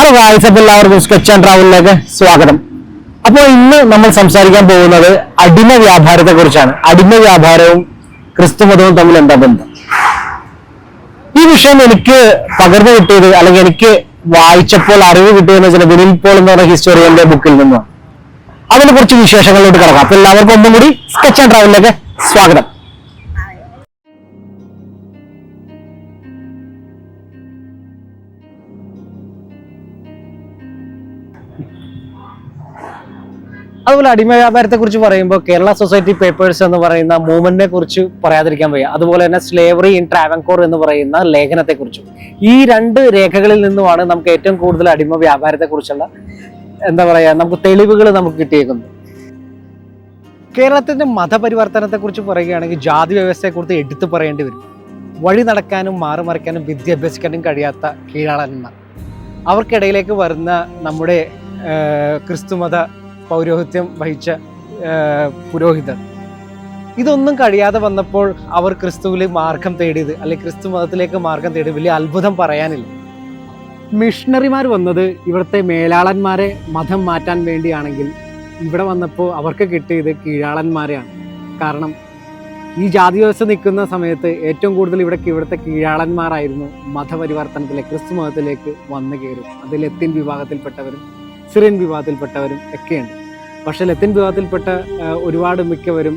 Hello guys അപ്പോൾ എല്ലാവർക്കും sketch and ട്രാവലിലേക്ക് സ്വാഗതം. അപ്പോൾ ഇന്ന് നമ്മൾ സംസാരിക്കാൻ പോകുന്നത് അടിമ വ്യാപാരത്തെ കുറിച്ചാണ്. അടിമ വ്യാപാരവും ക്രിസ്തു മതവും തമ്മിൽ എന്താ ബന്ധം? ഈ വിഷയം എനിക്ക് പകർന്നു കിട്ടിയത് അല്ലെങ്കിൽ എനിക്ക് വായിച്ചപ്പോൾ അറിവ് കിട്ടിയെന്ന് വെച്ചാൽ വിനിൽ പോൾ എന്ന് പറഞ്ഞ ഹിസ്റ്റോറിയന്റെ ബുക്കിൽ നിന്നാണ് അതിനെ കുറിച്ച് വിശേഷങ്ങളിലോട്ട് കിടക്കാം. അപ്പൊ എല്ലാവർക്കും ഒന്നും കൂടി സ്കെച്ച് ആൻഡ് ട്രാവലിലേക്ക് സ്വാഗതം. അതുപോലെ അടിമ വ്യാപാരത്തെ കുറിച്ച് പറയുമ്പോൾ കേരള സൊസൈറ്റി പേപ്പേഴ്സ് എന്ന് പറയുന്ന മൂവ്മെന്റിനെ കുറിച്ച് പറയാതിരിക്കാൻ വയ്യ. അതുപോലെ തന്നെ സ്ലേവറി ഇൻ ട്രാവൻകോർ എന്ന് പറയുന്ന ലേഖനത്തെ കുറിച്ചും ഈ രണ്ട് രേഖകളിൽ നിന്നുമാണ് നമുക്ക് ഏറ്റവും കൂടുതൽ അടിമ വ്യാപാരത്തെ കുറിച്ചുള്ള എന്താ പറയാ നമുക്ക് തെളിവുകൾ നമുക്ക് കിട്ടിയേക്കുന്നത്. കേരളത്തിന്റെ മതപരിവർത്തനത്തെ കുറിച്ച് പറയുകയാണെങ്കിൽ ജാതി വ്യവസ്ഥയെക്കുറിച്ച് എടുത്തു പറയേണ്ടി വരും. വഴി നടക്കാനും മാറി മറിക്കാനും വിദ്യ അഭ്യസിക്കാനും കഴിയാത്ത കീഴാളന്മാർ. അവർക്കിടയിലേക്ക് വരുന്ന നമ്മുടെ ക്രിസ്തുമത പൗരോഹിത്യം വഹിച്ച പുരോഹിതർ ഇതൊന്നും കഴിയാതെ വന്നപ്പോൾ അവർ ക്രിസ്തുവിൽ മാർഗം തേടിയത് അല്ലെങ്കിൽ ക്രിസ്തു മതത്തിലേക്ക് മാർഗം തേടിയത് വലിയ അത്ഭുതം പറയാനില്ല. മിഷണറിമാർ വന്നത് ഇവിടുത്തെ മേലാളന്മാരെ മതം മാറ്റാൻ വേണ്ടിയാണെങ്കിൽ ഇവിടെ വന്നപ്പോൾ അവർക്ക് കിട്ടിയത് കീഴാളന്മാരെയാണ്. കാരണം ഈ ജാതി വ്യവസ്ഥ നിൽക്കുന്ന സമയത്ത് ഏറ്റവും കൂടുതൽ ഇവിടെ ഇവിടുത്തെ കീഴാളന്മാരായിരുന്നു മതപരിവർത്തനത്തിലേക്ക് ക്രിസ്തു മതത്തിലേക്ക് വന്നു കയറും അത് ലത്തിൻ വിഭാഗത്തിൽപ്പെട്ടവരും സിറിയൻ വിഭാഗത്തിൽപ്പെട്ടവരും ഒക്കെയുണ്ട്. പക്ഷേ ലത്തിൻ വിഭാഗത്തിൽപ്പെട്ട ഒരുപാട് മിക്കവരും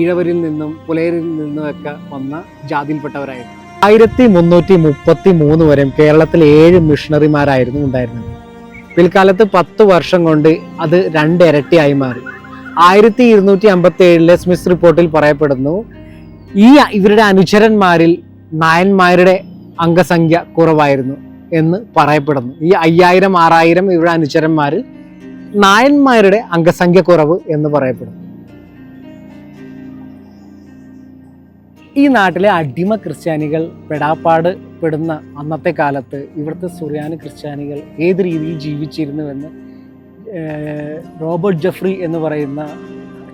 ഈഴവരിൽ നിന്നും പുലയരിൽ നിന്നുമൊക്കെ വന്ന ജാതിയിൽപ്പെട്ടവരായിരുന്നു. ആയിരത്തി മുന്നൂറ്റി മുപ്പത്തി മൂന്ന് വരെ കേരളത്തിൽ ഏഴ് മിഷണറിമാരായിരുന്നു ഉണ്ടായിരുന്നത്. പിൽക്കാലത്ത് പത്ത് വർഷം കൊണ്ട് അത് രണ്ട് ഇരട്ടിയായി മാറി. ആയിരത്തി ഇരുന്നൂറ്റി അമ്പത്തി ഏഴിലെ സ്മിസ് റിപ്പോർട്ടിൽ പറയപ്പെടുന്നു ഈ ഇവരുടെ അനുചരന്മാരിൽ നായന്മാരുടെ അംഗസംഖ്യ കുറവായിരുന്നു. എന്ന് പറയപ്പെടുന്നു. ഈ അയ്യായിരം ആറായിരം ഇവരുടെ അനുചരന്മാരിൽ നായന്മാരുടെ അംഗസംഖ്യ കുറവ് എന്ന് പറയപ്പെടുന്നു. ഈ നാട്ടിലെ അടിമ ക്രിസ്ത്യാനികൾ പെടാപ്പാട് പെടുന്ന അന്നത്തെ കാലത്ത് ഇവിടുത്തെ സുറിയാനി ക്രിസ്ത്യാനികൾ ഏത് രീതിയിൽ ജീവിച്ചിരുന്നുവെന്ന് റോബർട്ട് ജഫ്രി എന്ന് പറയുന്ന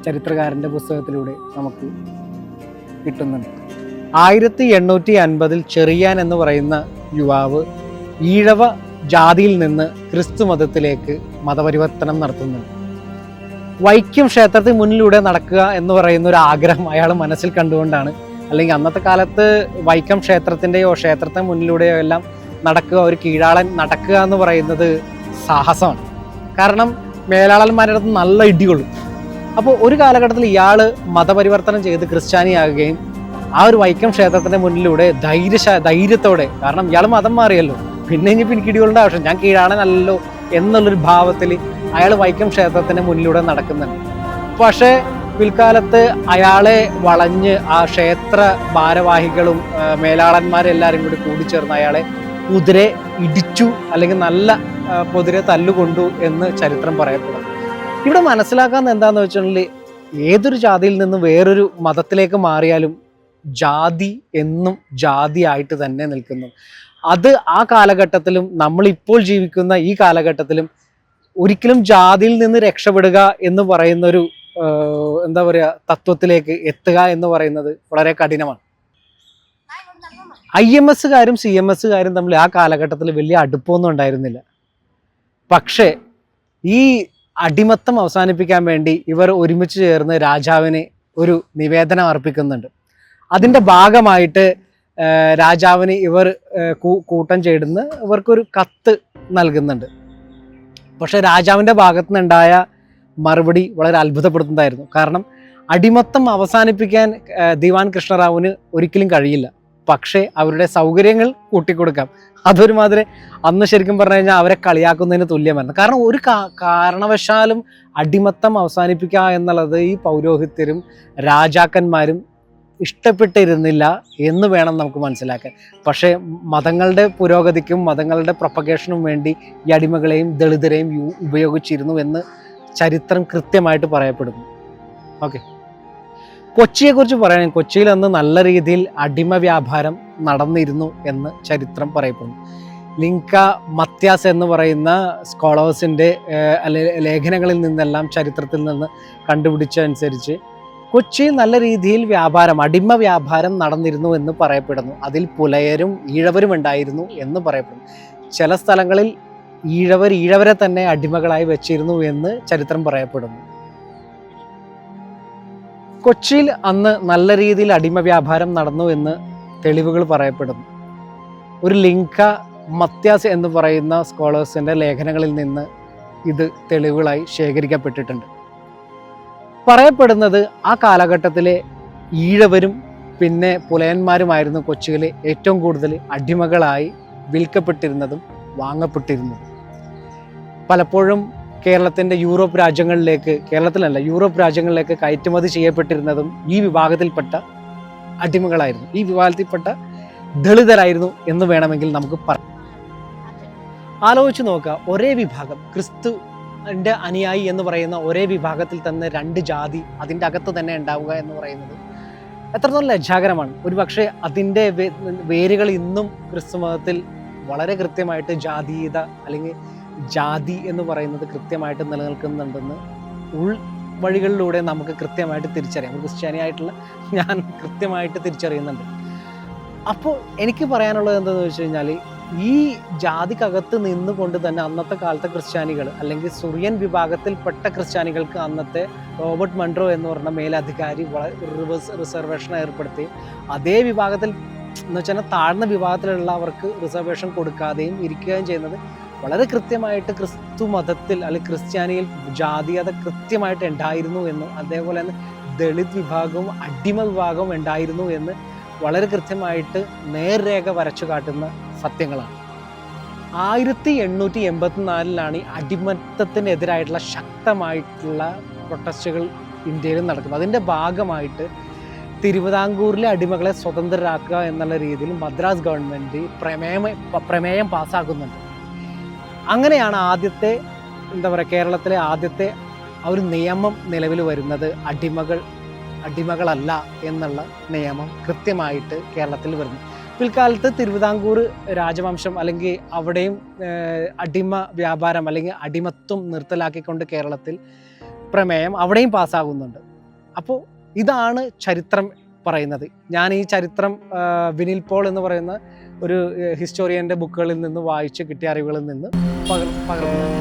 ചരിത്രകാരന്റെ പുസ്തകത്തിലൂടെ നമുക്ക് കിട്ടുന്നുണ്ട്. ആയിരത്തി എണ്ണൂറ്റി അൻപതിൽ ചെറിയാൻ എന്ന് പറയുന്ന യുവാവ് ഈഴവ ജാതിയിൽ നിന്ന് ക്രിസ്തു മതത്തിലേക്ക് മതപരിവർത്തനം നടത്തുന്നുണ്ട് വൈക്കം ക്ഷേത്രത്തിന് മുന്നിലൂടെ നടക്കുക എന്ന് പറയുന്ന ഒരു ആഗ്രഹം അയാൾ മനസ്സിൽ കണ്ടുകൊണ്ടാണ്. അല്ലെങ്കിൽ അന്നത്തെ കാലത്ത് വൈക്കം ക്ഷേത്രത്തിന്റെയോ ക്ഷേത്രത്തിന് മുന്നിലൂടെയോ എല്ലാം നടക്കുക ഒരു കീഴാളൻ നടക്കുക എന്ന് പറയുന്നത് സാഹസമാണ്. കാരണം മേലാളന്മാരുടെ അടുത്ത് നല്ല ഇടികൊള്ളും. അപ്പോൾ ഒരു കാലഘട്ടത്തിൽ ഇയാൾ മതപരിവർത്തനം ചെയ്ത് ക്രിസ്ത്യാനിയാകുകയും ആ ഒരു വൈക്കം ക്ഷേത്രത്തിന്റെ മുന്നിലൂടെ ധൈര്യ ധൈര്യത്തോടെ കാരണം ഇയാൾ മതം മാറിയല്ലോ. പിന്നെ ഇനിയിപ്പോൾ എനിക്ക് ഇടികൊള്ളേണ്ട ആവശ്യം. ഞാൻ കീഴാണനല്ലോ എന്നുള്ളൊരു ഭാവത്തിൽ അയാൾ വൈക്കം ക്ഷേത്രത്തിന്റെ മുന്നിലൂടെ നടക്കുന്നുണ്ട്. പക്ഷേ പിൽക്കാലത്ത് അയാളെ വളഞ്ഞ് ആ ക്ഷേത്ര ഭാരവാഹികളും ആ, മേലാളന്മാരെല്ലാവരും കൂടി കൂടിച്ചേർന്ന് അയാളെ കുതിരെ ഇടിച്ചു അല്ലെങ്കിൽ നല്ല കുതിരെ തല്ലുകൊണ്ടു എന്ന് ചരിത്രം പറയപ്പെടുന്നു ഇവിടെ മനസ്സിലാക്കാൻ എന്താന്ന് വെച്ചിട്ടുണ്ടെങ്കിൽ ഏതൊരു ജാതിയിൽ നിന്നും വേറൊരു മതത്തിലേക്ക് മാറിയാലും ജാതി എന്നും ജാതിയായിട്ട് തന്നെ നിൽക്കുന്നു. അത് ആ കാലഘട്ടത്തിലും നമ്മൾ ഇപ്പോൾ ജീവിക്കുന്ന ഈ കാലഘട്ടത്തിലും ഒരിക്കലും ജാതിയിൽ നിന്ന് രക്ഷപ്പെടുക എന്ന് പറയുന്ന ഒരു എന്താ പറയുക തത്വത്തിലേക്ക് എത്തുക എന്ന് പറയുന്നത് വളരെ കഠിനമാണ്. ഐ എം എസ്സുകാരും സി എം എസ്സുകാരും തമ്മിൽ ആ കാലഘട്ടത്തിൽ വലിയ അടുപ്പമൊന്നും ഉണ്ടായിരുന്നില്ല. പക്ഷേ ഈ അടിമത്തം അവസാനിപ്പിക്കാൻ വേണ്ടി ഇവർ ഒരുമിച്ച് ചേർന്ന് രാജാവിന് ഒരു നിവേദനം അർപ്പിക്കുന്നുണ്ട്. അതിന്റെ ഭാഗമായിട്ട് രാജാവിന് ഇവർ കൂട്ടം ചേടുന്ന് ഇവർക്കൊരു കത്ത് നൽകുന്നുണ്ട്. പക്ഷെ രാജാവിന്റെ ഭാഗത്തു നിന്നുണ്ടായ മറുപടി വളരെ അത്ഭുതപ്പെടുത്തുന്നതായിരുന്നു. കാരണം അടിമത്തം അവസാനിപ്പിക്കാൻ ദിവാൻ കൃഷ്ണറാവുവിന് ഒരിക്കലും കഴിയില്ല. പക്ഷേ അവരുടെ സൗകര്യങ്ങൾ കൂട്ടിക്കൊടുക്കാം. അതൊരുമാതിരി അന്ന് ശരിക്കും പറഞ്ഞു കഴിഞ്ഞാൽ അവരെ കളിയാക്കുന്നതിന് തുല്യമായിരുന്നു കാരണം ഒരു കാരണവശാലും അടിമത്തം അവസാനിപ്പിക്കുക എന്നുള്ളത് ഈ പൗരോഹിത്യരും രാജാക്കന്മാരും ഇഷ്ടപ്പെട്ടിരുന്നില്ല എന്ന് വേണം നമുക്ക് മനസ്സിലാക്കാൻ. പക്ഷേ മതങ്ങളുടെ പുരോഗതിക്കും മതങ്ങളുടെ പ്രൊപ്പഗേഷനും വേണ്ടി ഈ അടിമകളെയും ദളിതരെയും ഉപയോഗിച്ചിരുന്നു എന്ന് ചരിത്രം കൃത്യമായിട്ട് പറയപ്പെടുന്നു. ഓക്കെ. കൊച്ചിയെക്കുറിച്ച് പറയാൻ കൊച്ചിയിൽ അന്ന് നല്ല രീതിയിൽ അടിമ വ്യാപാരം നടന്നിരുന്നു എന്ന് ചരിത്രം പറയപ്പെടുന്നു. ലിങ്ക മത്യാസ് എന്ന് പറയുന്ന സ്കോളേഴ്സിന്റെ ലേഖനങ്ങളിൽ നിന്നെല്ലാം ചരിത്രത്തിൽ നിന്ന് കണ്ടുപിടിച്ച കൊച്ചിയിൽ നല്ല രീതിയിൽ വ്യാപാരം അടിമ വ്യാപാരം നടന്നിരുന്നു എന്ന് പറയപ്പെടുന്നു. അതിൽ പുലയരും ഈഴവരും ഉണ്ടായിരുന്നു എന്ന് പറയപ്പെടുന്നു. ചില സ്ഥലങ്ങളിൽ ഈഴവർ ഈഴവരെ തന്നെ അടിമകളായി വെച്ചിരുന്നു എന്ന് ചരിത്രം പറയപ്പെടുന്നു. കൊച്ചിയിൽ അന്ന് നല്ല രീതിയിൽ അടിമ വ്യാപാരം നടന്നു എന്ന് തെളിവുകൾ പറയപ്പെടുന്നു. ഒരു ലിങ്ക മത്യാസ് എന്ന് പറയുന്ന സ്കോളേഴ്സിന്റെ ലേഖനങ്ങളിൽ നിന്ന് ഇത് തെളിവുകളായി ശേഖരിക്കപ്പെട്ടിട്ടുണ്ട്. പറയപ്പെടുന്നത് ആ കാലഘട്ടത്തിലെ ഈഴവരും പിന്നെ പുലയന്മാരുമായിരുന്നു കൊച്ചിയിലെ ഏറ്റവും കൂടുതൽ അടിമകളായി വിൽക്കപ്പെട്ടിരുന്നതും വാങ്ങപ്പെട്ടിരുന്നതും. പലപ്പോഴും കേരളത്തിന്റെ യൂറോപ്പ് രാജ്യങ്ങളിലേക്ക് കേരളത്തിലല്ല യൂറോപ്പ് രാജ്യങ്ങളിലേക്ക് കയറ്റുമതി ചെയ്യപ്പെട്ടിരുന്നതും ഈ വിഭാഗത്തിൽപ്പെട്ട അടിമകളായിരുന്നു. ഈ വിഭാഗത്തിൽപ്പെട്ട ദളിതരായിരുന്നു എന്ന് വേണമെങ്കിൽ നമുക്ക് പറയാം. ആലോചിച്ച് നോക്കുക ഒരേ വിഭാഗം ക്രിസ്തു ന്റെ അനുയായി എന്ന് പറയുന്ന ഒരേ വിഭാഗത്തിൽ തന്നെ രണ്ട് ജാതി അതിന്റെ അകത്ത് തന്നെ ഉണ്ടാവുക എന്ന് പറയുന്നത് എത്രത്തോളം ലജ്ജാകരമാണ് ഒരു പക്ഷേ അതിന്റെ വേരുകൾ ഇന്നും ക്രിസ്തു മതത്തിൽ വളരെ കൃത്യമായിട്ട് ജാതീയത അല്ലെങ്കിൽ ജാതി എന്ന് പറയുന്നത് കൃത്യമായിട്ട് നിലനിൽക്കുന്നുണ്ടെന്ന് ഉൾ വഴികളിലൂടെ നമുക്ക് കൃത്യമായിട്ട് തിരിച്ചറിയാം. ക്രിസ്ത്യാനിയായിട്ടുള്ള ഞാൻ കൃത്യമായിട്ട് തിരിച്ചറിയുന്നുണ്ട്. അപ്പോൾ എനിക്ക് പറയാനുള്ളത് എന്താണെന്ന് വെച്ച് കഴിഞ്ഞാൽ ഈ ജാതിക്കകത്ത് നിന്നുകൊണ്ട് തന്നെ അന്നത്തെ കാലത്തെ ക്രിസ്ത്യാനികൾ അല്ലെങ്കിൽ സുറിയൻ വിഭാഗത്തിൽപ്പെട്ട ക്രിസ്ത്യാനികൾക്ക് അന്നത്തെ റോബർട്ട് മൺട്രോ എന്ന് പറഞ്ഞ മേലധികാരി റിവേഴ്സ് റിസർവേഷൻ ഏർപ്പെടുത്തി. അതേ വിഭാഗത്തിൽ എന്ന് വെച്ചാൽ താഴ്ന്ന വിഭാഗത്തിലുള്ളവർക്ക് റിസർവേഷൻ കൊടുക്കാതെയും ഇരിക്കുകയും ചെയ്യുന്നത്. വളരെ കൃത്യമായിട്ട് ക്രിസ്തു മതത്തിൽ അല്ലെങ്കിൽ ക്രിസ്ത്യാനിയിൽ ജാതീയത കൃത്യമായിട്ട് ഉണ്ടായിരുന്നു എന്ന് അതേപോലെ തന്നെ ദളിത് വിഭാഗവും അടിമ വിഭാഗവും ഉണ്ടായിരുന്നു എന്ന് വളരെ കൃത്യമായിട്ട് നേർരേഖ വരച്ചു കാട്ടുന്ന സത്യങ്ങളാണ്. ആയിരത്തി എണ്ണൂറ്റി എൺപത്തിനാലിലാണ് ഈ അടിമത്തത്തിനെതിരായിട്ടുള്ള ശക്തമായിട്ടുള്ള പ്രൊട്ടസ്റ്റുകൾ ഇന്ത്യയിൽ നടക്കുന്നത്. അതിന്റെ ഭാഗമായിട്ട് തിരുവിതാംകൂറിലെ അടിമകളെ സ്വതന്ത്രരാക്കുക എന്നുള്ള രീതിയിൽ മദ്രാസ് ഗവൺമെന്റ് പ്രമേയം പ്രമേയം പാസ്സാക്കുന്നുണ്ട്. അങ്ങനെയാണ് ആദ്യത്തെ എന്താ പറയുക കേരളത്തിലെ ആദ്യത്തെ ആ ഒരു നിയമം നിലവിൽ വരുന്നത് അടിമകൾ അടിമകളല്ല എന്നുള്ള നിയമം കൃത്യമായിട്ട് കേരളത്തിൽ വരുന്നു. പിൽക്കാലത്ത് തിരുവിതാംകൂർ രാജവംശം അല്ലെങ്കിൽ അവിടെയും അടിമ വ്യാപാരം അല്ലെങ്കിൽ അടിമത്വം നിർത്തലാക്കിക്കൊണ്ട് കേരളത്തിൽ പ്രമേയം അവിടെയും പാസ്സാകുന്നുണ്ട്. അപ്പോൾ ഇതാണ് ചരിത്രം പറയുന്നത്. ഞാൻ ഈ ചരിത്രം വിനിൽ പോൾ എന്ന് പറയുന്ന ഒരു ഹിസ്റ്റോറിയന്റെ ബുക്കുകളിൽ നിന്ന് വായിച്ച് കിട്ടിയ അറിവുകളിൽ നിന്ന് പകർ പകർന്നു.